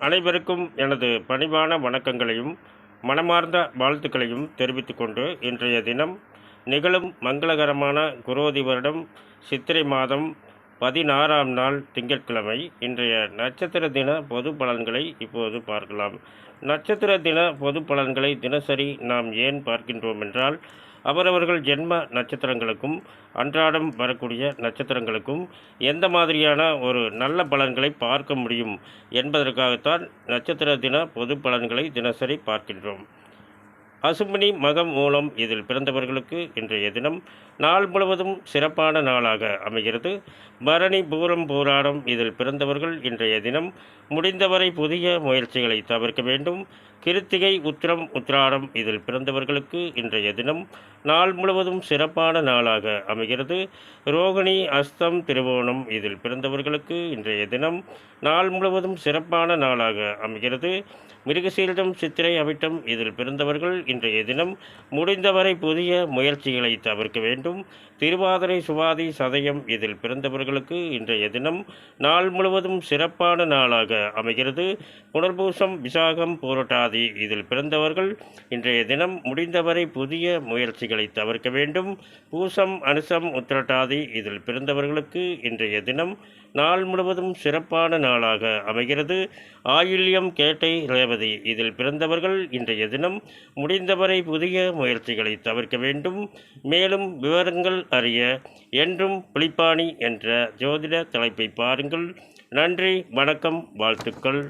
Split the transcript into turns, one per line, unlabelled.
அனைவருக்கும் எனது பணிவான வணக்கங்களையும் மனமார்ந்த வாழ்த்துக்களையும் தெரிவித்துக் கொண்டு இன்றைய தினம் நிகழும் மங்களகரமான குரோதி வருடம் சித்திரை மாதம் பதினாறாம் நாள் திங்கட்கிழமை இன்றைய நட்சத்திர தின பொது பலன்களை இப்போது பார்க்கலாம். நட்சத்திர தின பொது பலன்களை தினசரி நாம் ஏன் பார்க்கின்றோம் என்றால் அவரவர்கள் ஜென்ம நட்சத்திரங்களுக்கும் அன்றாடம் வரக்கூடிய நட்சத்திரங்களுக்கும் எந்த மாதிரியான ஒரு நல்ல பலன்களை பார்க்க முடியும் என்பதற்காகத்தான் நட்சத்திர தின பொது பலன்களை தினசரி பார்க்கின்றோம். அசுமணி மகம் மூலம் இதில் பிறந்தவர்களுக்கு இன்றைய தினம் நாள் முழுவதும் சிறப்பான நாளாக அமைகிறது. பரணி பூரம் பூராடம் இதில் பிறந்தவர்கள் இன்றைய தினம் முடிந்தவரை புதிய முயற்சிகளை தவிர்க்க வேண்டும். கிருத்திகை உத்திரம் உத்திராடம் இதில் பிறந்தவர்களுக்கு இன்றைய தினம் நாள் முழுவதும் சிறப்பான நாளாக அமைகிறது. ரோகிணி அஸ்தம் திருவோணம் இதில் பிறந்தவர்களுக்கு இன்றைய தினம் நாள் முழுவதும் சிறப்பான நாளாக அமைகிறது. மிருகசீரிடம் சித்திரை அவிட்டம் இதில் பிறந்தவர்கள் இன்றைய தினம் முடிந்தவரை புதிய முயற்சிகளை தவிர்க்க வேண்டும். திருவாதிரை சுவாதி சதயம் இதில் பிறந்தவர்களுக்கு இன்றைய தினம் நாள் முழுவதும் சிறப்பான நாளாக அமைகிறது. புனர்பூசம் விசாகம் போராட்டாதி இதில் பிறந்தவர்கள் இன்றைய தினம் முடிந்தவரை புதிய முயற்சிகளை தவிர்க்க வேண்டும். பூசம் அனுசம் உத்திரட்டாதி இதில் பிறந்தவர்களுக்கு இன்றைய தினம் நாள் முழுவதும் சிறப்பான நாளாக அமைகிறது. ஆயில்யம் கேட்டை ரேவதி இதில் பிறந்தவர்கள் இன்றைய தினம் முடி முடிந்தவரை புதிய முயற்சிகளை தவிர்க்க வேண்டும். மேலும் விவரங்கள் அறிய என்றும் புலிப்பாணி என்ற ஜோதிட தலைப்பை பாருங்கள். நன்றி வணக்கம் வாழ்த்துக்கள்.